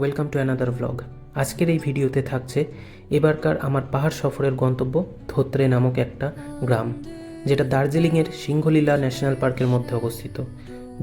Welcome to another vlog আজকের এই ভিডিওতে থাকছে এবারকার আমার পাহাড় সফরের গন্তব্য ধোত্রে নামক একটা গ্রাম, যেটা দার্জিলিংয়ের সিংহলীলা ন্যাশনাল পার্কের মধ্যে অবস্থিত,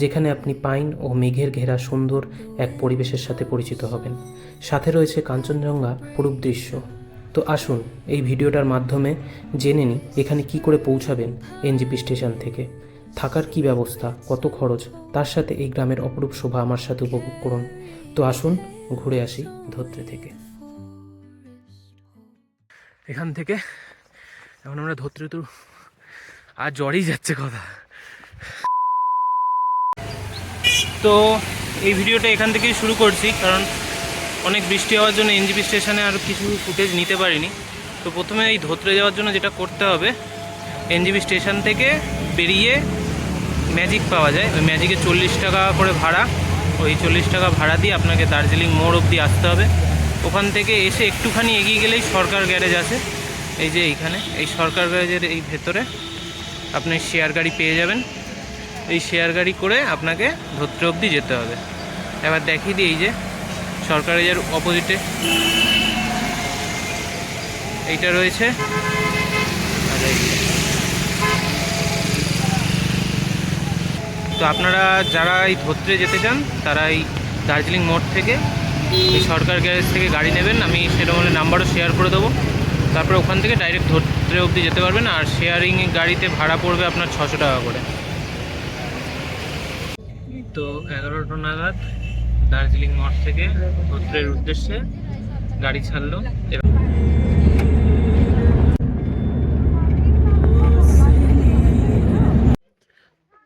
যেখানে আপনি পাইন ও মেঘের ঘেরা সুন্দর এক পরিবেশের সাথে পরিচিত হবেন। সাথে রয়েছে কাঞ্চনজঙ্ঘা পুরুপ দৃশ্য। তো আসুন এই ভিডিওটার মাধ্যমে জেনে নিই এখানে কি করে পৌঁছাবেন এনজিপি স্টেশন থেকে। থাকার কি ব্যবস্থা, কত খরচ, তার সাথে এই গ্রামের অপরূপ শোভা আমার সাথে উপভোগ করুন। তো আসুন ঘুরে আসি ধত্রে থেকে। এখান থেকে এখন আমরা ধত্রে তো আর জ্বরেই যাচ্ছে কথা। তো এই ভিডিওটা এখান থেকেই শুরু করছি, কারণ অনেক বৃষ্টি হওয়ার জন্য এনজিপি স্টেশনে আর কিছু ফুটেজ নিতে পারিনি। তো প্রথমে এই ধত্রে যাওয়ার জন্য যেটা করতে হবে, এনজিপি স্টেশন থেকে বেরিয়ে ম্যাজিক পাওয়া যায়। ওই ম্যাজিকে চল্লিশ টাকা করে ভাড়া। ওই চল্লিশ টাকা ভাড়া দিয়ে আপনাকে দার্জিলিং মোড় অবধি আসতে হবে। ওখান থেকে এসে একটুখানি এগিয়ে গেলেই সরকার গ্যারেজ আছে। এই যে এইখানে, এই সরকার গ্যারেজের এই ভেতরে আপনি শেয়ার গাড়ি পেয়ে যাবেন। এই শেয়ার গাড়ি করে আপনাকে ধত্রে অবধি যেতে হবে। এবার দেখিয়ে দিই এই যে সরকার গ্যারেজের অপোজিটে। এইটা রয়েছে। আর এই যে। তো আপনারা যারা এই ধত্রে যেতে চান, তারা এই দার্জিলিং মোড় থেকে, এই সরকার গ্যারেজ থেকে গাড়ি নেবেন। আমি সেরকম হলে নাম্বারও শেয়ার করে দেবো। তারপরে ওখান থেকে ডাইরেক্ট ধত্রে অবধি যেতে পারবেন আর শেয়ারিং গাড়িতে ভাড়া পড়বে আপনার ছশো টাকা করে। তো এগারোটা নাগাদ দার্জিলিং মোড় থেকে ধত্রের উদ্দেশ্যে গাড়ি ছাড়লো এবং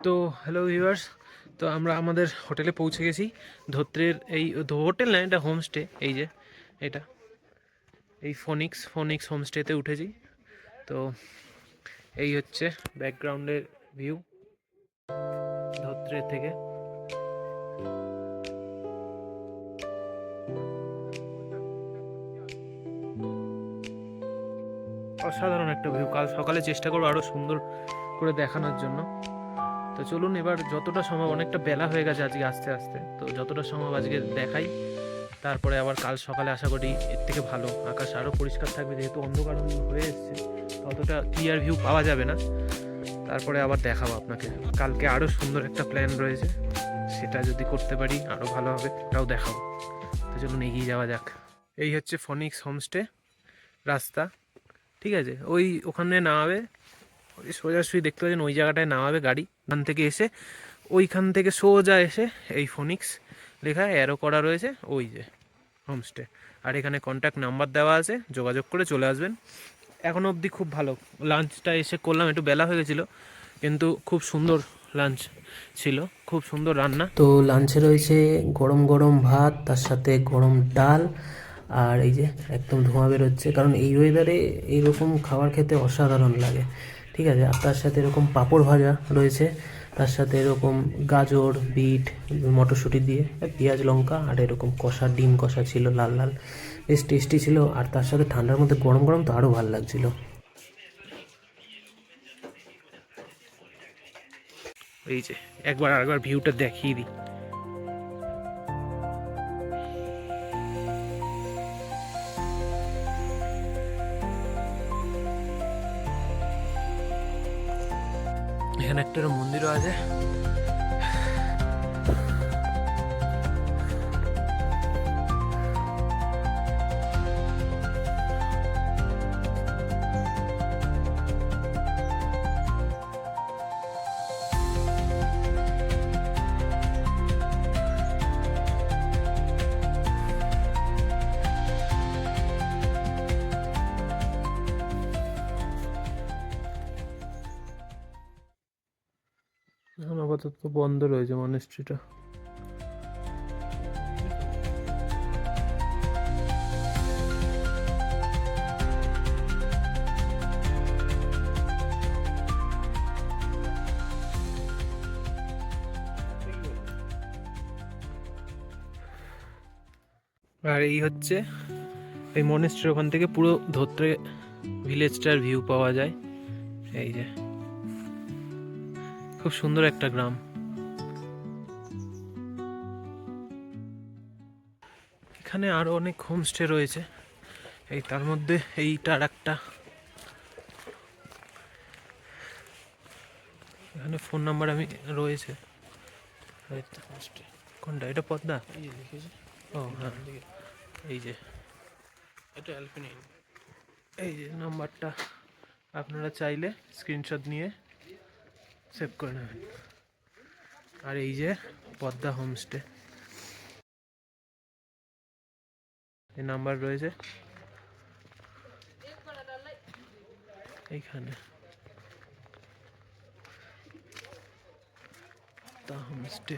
তো হ্যালো ভিউয়ার্স তো আমরা আমাদের হোটেলে পৌঁছে গেছি। ধত্রের এই হোটেল না, এটা হোমস্টে এই যে, এটা। এই ফোনিক্স ফোনিক্স হোমস্টেতে উঠেছি। তো এই হচ্ছে ব্যাকগ্রাউন্ডের ভিউ ধত্রে থেকে। অসাধারণ একটা ভিউ কাল সকালে চেষ্টা করব আরও সুন্দর করে দেখানোর জন্য। তো চলুন এবার যতটা সম্ভব, অনেকটা বেলা হয়ে গেছে আজকে আস্তে আস্তে। তো যতটা সম্ভব আজকে দেখাই। তারপরে আবার কাল সকালে আশা করি এর থেকে ভালো। আকাশ আরও পরিষ্কার থাকবে, যেহেতু অন্ধকার হয়ে এসছে, ততটা ক্লিয়ার ভিউ পাওয়া যাবে না। তারপরে আবার দেখাবো আপনাকে। কালকে আরও সুন্দর একটা প্ল্যান রয়েছে, সেটা যদি করতে পারি আরও ভালো হবে ওটাও দেখাবো। তো চলুন এগিয়ে যাওয়া যাক। এই হচ্ছে ফনিক্স হোমস্টে রাস্তা। ঠিক আছে? ওই ওখানে নামাবে ওই সোজাসুজি দেখতে পাচ্ছেন ওই জায়গাটায় নামাবে গাড়ি। ওখান থেকে এসে, ওইখান থেকে সোজা এসে এই ফোনিক্স লেখা অ্যারো করা রয়েছে, ওই যে হোমস্টে আর এখানে কন্ট্যাক্ট নাম্বার দেওয়া আছে, যোগাযোগ করে চলে আসবেন। এখন অবধি খুব ভালো। লাঞ্চটা এসে করলাম, একটু বেলা হয়ে গেছিল, কিন্তু খুব সুন্দর লাঞ্চ ছিল, খুব সুন্দর রান্না। তো লাঞ্চে রয়েছে গরম গরম ভাত, তার সাথে গরম ডাল, আর এই যে একদম ধোঁয়া বেরোচ্ছে। কারণ এই ওয়েদারে এইরকম খাবার খেতে অসাধারণ লাগে। ঠিক আছে? আর তার সাথে এরকম পাঁপড় ভাজা রয়েছে। তার সাথে এরকম গাজর, বিট, মটরশুঁটি দিয়ে পেঁয়াজ, লঙ্কা, আর এরকম কষা, ডিম কষা ছিল, লাল লাল। বেশ টেস্টি ছিল। আর তার সাথে ঠান্ডার মধ্যে গরম গরম তো আরও ভালো লাগছিল। এই যে, একবার আরেকবার ভিউটা দেখিয়ে দিই। এখানে একটা মন্দিরও আছে। এখন আপাতত বন্ধ রয়েছে মনেস্ট্রিটা আর এই হচ্ছে, এই মনেস্ট্রি ওখান থেকে পুরো ধত্রে ভিলেজটার ভিউ পাওয়া যায়। এই যে। খুব সুন্দর একটা গ্রাম। এখানে আরও অনেক হোমস্টে রয়েছে। এই তার মধ্যে এইটা আর একটা। এখানে ফোন নাম্বার আমি রয়েছে। কোনটা? এটা পদ্মা? ও হ্যাঁ। এই যে। এটা এই যে নাম্বারটা আপনারা চাইলে স্ক্রিনশট নিয়ে সেভ করে নেবেন। আর এই যে পদ্মা হোমস্টে এই নাম্বার রয়েছে। এইখানে। পদ্মা হোমস্টে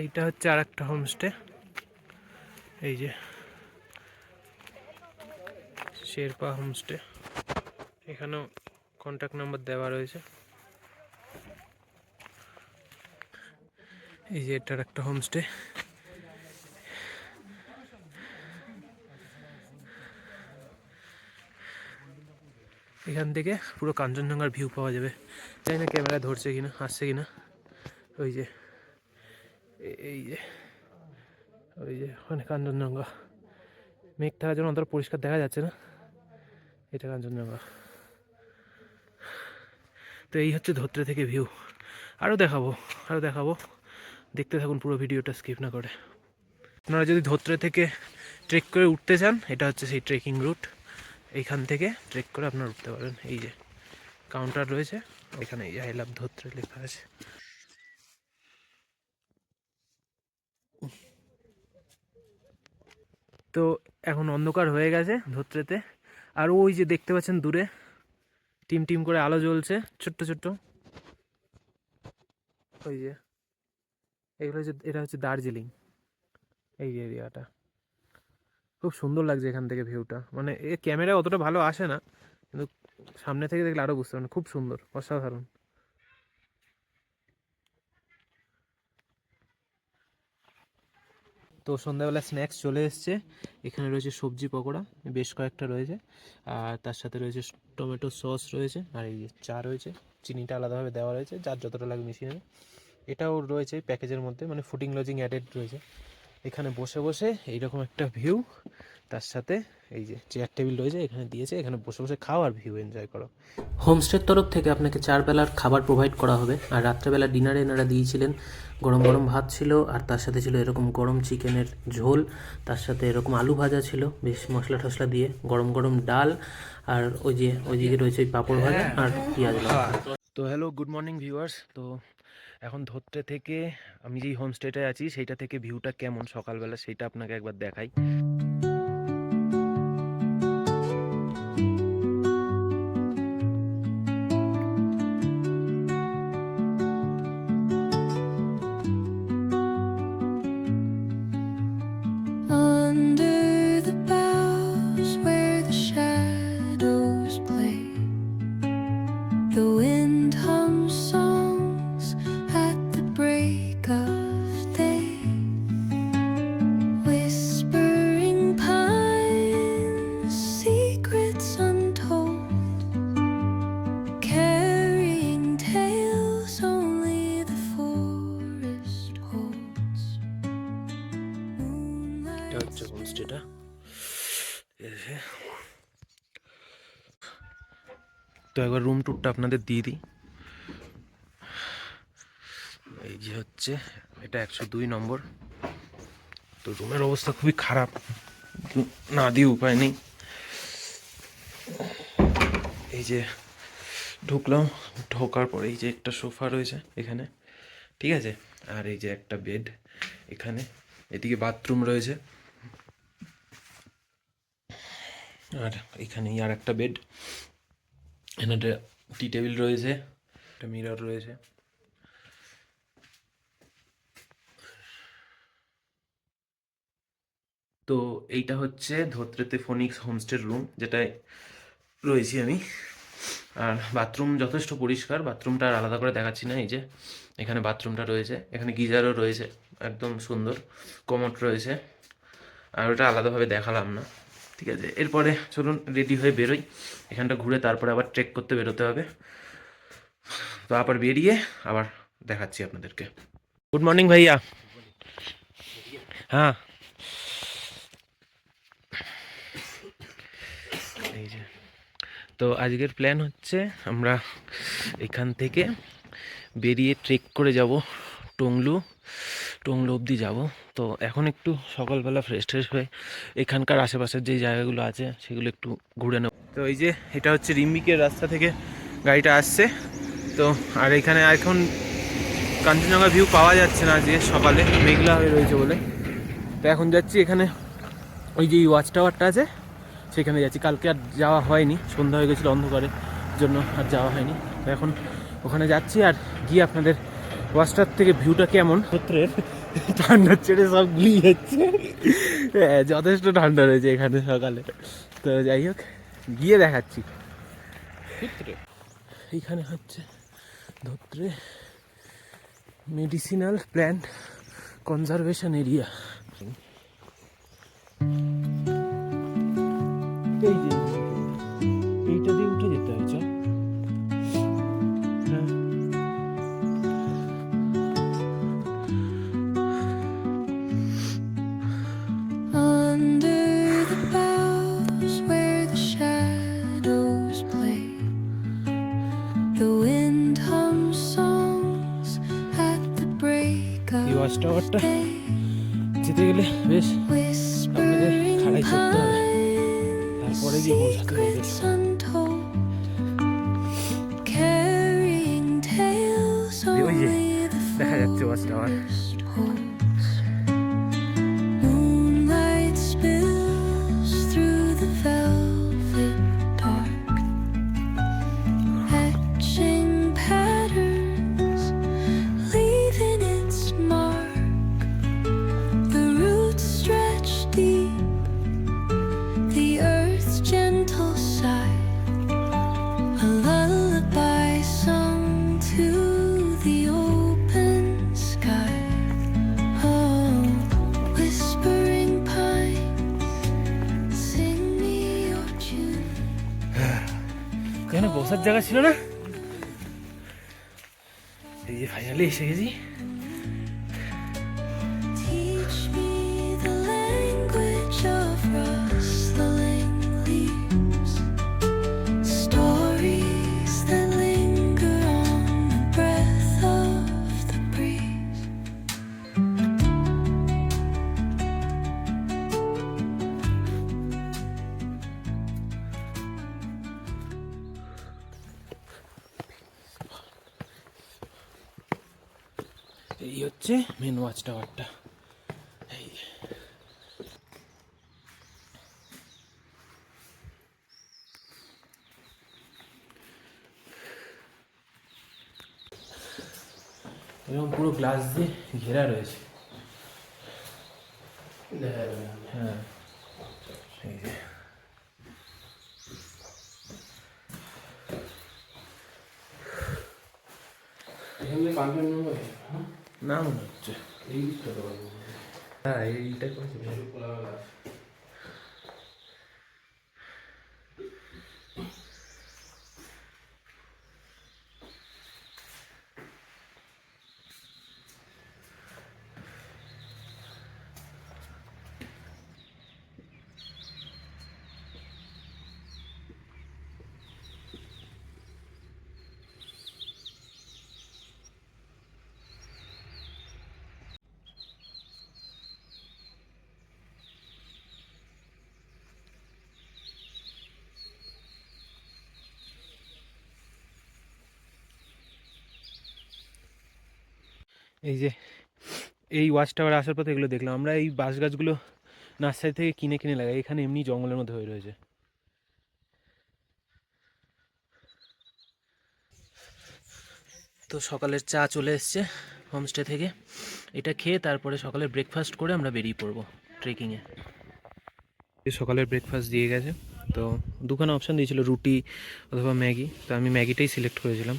এইটা হচ্ছে আর একটা হোমস্টে এই যে, শেরপা হোমস্টে এখানেও কন্ট্যাক্ট নাম্বার দেওয়া রয়েছে। এই যে এটার একটা হোমস্টে এখান থেকে পুরো কাঞ্চনজঙ্ঘার ভিউ পাওয়া যাবে। জানি না ক্যামেরা ধরছে কিনা, আসছে কিনা। ওই যে এই যে ওই যে ওখানে কাঞ্চনজঙ্ঘা মেঘ থাকার জন্য অতটা পরিষ্কার দেখা যাচ্ছে না? এটা কাঞ্চনজঙ্ঘা। তো এই হচ্ছে ধোত্রে থেকে ভিউ আরও দেখাবো আরও দেখাবো। দেখতে থাকুন পুরো ভিডিওটা স্কিপ না করে। আপনারা যদি ধোত্রে থেকে ট্রেক করে উঠতে চান, এটা হচ্ছে সেই ট্রেকিং রুট এইখান থেকে ট্রেক করে আপনারা উঠতে পারবেন এই যে কাউন্টার রয়েছে, এখানে এই আই লাভ ধোত্রে লেখা আছে। তো এখন অন্ধকার হয়ে গেছে ধোত্রেতে। আর ওই যে দেখতে পাচ্ছেন দূরে, টিম টিম করে আলো জ্বলছে, ছোট্ট ছোট্ট। ওই যে, এগুলো হচ্ছে, এটা হচ্ছে দার্জিলিং, এই এরিয়াটা। খুব সুন্দর লাগছে এখান থেকে ভিউটা। মানে এ ক্যামেরায় অতটা ভালো আসে না, কিন্তু সামনে থেকে দেখলে আরও বুঝতে পারেন খুব সুন্দর, অসাধারণ। তো সন্ধ্যাবেলা স্ন্যাক্স চলে এসছে। এখানে রয়েছে সবজি পকোড়া, বেশ কয়েকটা রয়েছে। আর তার সাথে রয়েছে টমেটো সস রয়েছে, আর এই চা রয়েছে। চিনিটা আলাদাভাবে দেওয়া রয়েছে, যার যতটা লাগে মিশিয়ে নেবে। এটাও রয়েছে প্যাকেজের মধ্যে মানে ফুডিং লজিং অ্যাডেড রয়েছে। এখানে বসে বসে এইরকম একটা ভিউ তার সাথে এই যে চেয়ার টেবিল রয়েছে এখানে দিয়েছে এখানে বসে বসে খাও আর ভিউ এনজয় করো। হোমস্টের তরফ থেকে আপনাকে চার বেলার খাবার প্রোভাইড করা হবে। আর রাত্রেবেলা ডিনারে এনারা দিয়েছিলেন গরম গরম ভাত ছিল আর তার সাথে ছিল এরকম গরম চিকেনের ঝোল তার সাথে এরকম আলু ভাজা ছিল বেশ মশলা টশলা দিয়ে গরম গরম ডাল আর ওই যে ওইদিকে রয়েছে ওই পাঁপড় ভাজা আর পেঁয়াজ লঙ্কা। তো হ্যালো গুড মর্নিং ভিউয়ার্স তো এখন ধরতে থেকে আমি যেই হোমস্টেটায় আছি সেইটা থেকে ভিউটা কেমন সকালবেলা সেইটা আপনাকে একবার দেখাই। একবার রুম ট্যুরটা আপনাদের দিয়ে দিই। এই যে হচ্ছে, এটা একশো দুই নম্বর। তো রুমের অবস্থা খুবই খারাপ। না দিয়ে উপায় নেই। এই যে ঢুকলাম, ঢোকার পরে এই যে একটা সোফা রয়েছে এখানে, ঠিক আছে? আর এই যে একটা বেড এখানে। এদিকে বাথরুম রয়েছে। আর এখানেই আর একটা বেড এখানে একটা টি টেবিল রয়েছে, একটা মিরর রয়েছে। তো এইটা হচ্ছে ধোত্রেতে ফোনিক্স হোমস্টের রুম যেটায় রয়েছি আমি। আর বাথরুম যথেষ্ট পরিষ্কার, বাথরুমটা আর আলাদা করে দেখাচ্ছি না, এই যে এখানে বাথরুমটা রয়েছে, এখানে গিজারও রয়েছে, একদম সুন্দর, কমোট রয়েছে। আর ওটা আলাদাভাবে দেখালাম না। ঠিক আছে? এরপরে চলুন রেডি হয়ে বেরোই। এখানটা ঘুরে তারপরে আবার ট্রেক করতে বেরোতে হবে। তো আবার বেরিয়ে আবার দেখাচ্ছি আপনাদেরকে। গুড মর্নিং ভাইয়া। হ্যাঁ। এই যে। তো আজকের প্ল্যান হচ্ছে আমরা এখান থেকে বেরিয়ে ট্রেক করে যাব টংলু। টংলু অবধি যাব। তো এখন একটু সকালবেলা ফ্রেশ ট্রেশ হয়ে এখানকার আশেপাশের যে জায়গাগুলো আছে, সেগুলো একটু ঘুরে নেব। তো এই যে এটা হচ্ছে রিম্বিকের রাস্তা থেকে গাড়িটা আসছে। তো আর এখানে এখন কাঞ্চনজঙ্ঘা ভিউ পাওয়া যাচ্ছে না আজকে সকালে, মেঘলা হয়ে রয়েছে বলে। তো এখন যাচ্ছি এখানে, ওই যে ওয়াচ টাওয়ারটা আছে, সেখানে যাচ্ছি। কালকে আর যাওয়া হয়নি, সন্ধ্যা হয়ে গেছিল অন্ধকারের জন্য আর যাওয়া হয়নি। তো এখন ওখানে যাচ্ছি আর গিয়ে আপনাদের ওয়াচটার থেকে ভিউটা কেমন? সূত্রের ঠান্ডার ছেড়ে সব গুলিয়ে যাচ্ছে। হ্যাঁ, যথেষ্ট ঠান্ডা রয়েছে এখানে সকালে। তো যাই হোক গিয়ে দেখাচ্ছি। এইখানে হচ্ছে Dhotrey medicinal plant conservation area এই যে বেশ Whispering খাড়াই করতে হবে। তারপরে pines, গিয়ে পৌঁছাতে হবে। secrets untold, carrying tales এই ওই যে, only the দেখা যাচ্ছে ওয়াচ টাওয়ার ছিল না টাওয়ারটা এই। এরকম পুরো গ্লাস দিয়ে ঘেরা রয়েছে। হ্যাঁ। এই যে। না মনে হচ্ছে হ্যাঁ এইটা করেছে এই যে, এই ওয়াচ টাওয়ার আসার পথে এগুলো দেখলাম। আমরা এই বাঁশ গাছগুলো নার্সারি থেকে কিনে কিনে লাগাই। এখানে এমনি জঙ্গলের মধ্যে হয়ে রয়েছে। তো সকালের চা চলে এসছে হোমস্টে থেকে। এটা খেয়ে তারপরে সকালে ব্রেকফাস্ট করে আমরা বেরিয়ে পড়ব ট্রেকিংয়ে সকালের ব্রেকফাস্ট দিয়ে গেছে। তো দুখানে অপশান দিয়েছিল, রুটি অথবা ম্যাগি। তো আমি ম্যাগিটাই সিলেক্ট করেছিলাম।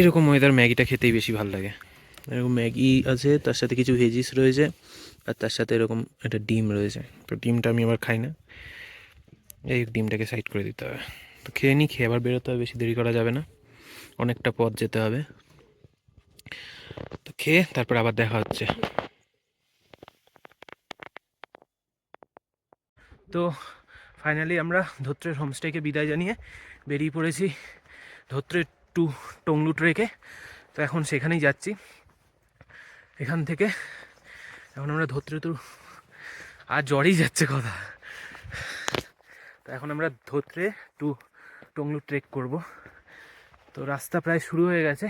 এরকম ওয়েদার ম্যাগিটা খেতেই বেশি ভালো লাগে। এরকম ম্যাগি আছে, তার সাথে কিছু ভেজিস রয়েছে, আর তার সাথে এরকম একটা ডিম রয়েছে। তো ডিমটা আমি আবার খাই না। এই ডিমটাকে সাইড করে দিতে হবে। তো খেয়ে নিই, খেয়ে আবার বেরোতে হবে, বেশি দেরি করা যাবে না। অনেকটা পথ যেতে হবে। তো খেয়ে তারপর আবার দেখা হচ্ছে। তো ফাইনালি আমরা ধোত্রের হোমস্টেকে বিদায় জানিয়ে বেরিয়ে পড়েছি। ধোত্রের টু টংলু ট্রেকে তো এখন সেখানেই যাচ্ছি। এখান থেকে এখন আমরা ধত্রে তো আর জ্বরেই যাচ্ছে কথা। তো এখন আমরা ধোত্রে টু টংলু ট্রেক করব। তো রাস্তা প্রায় শুরু হয়ে গেছে।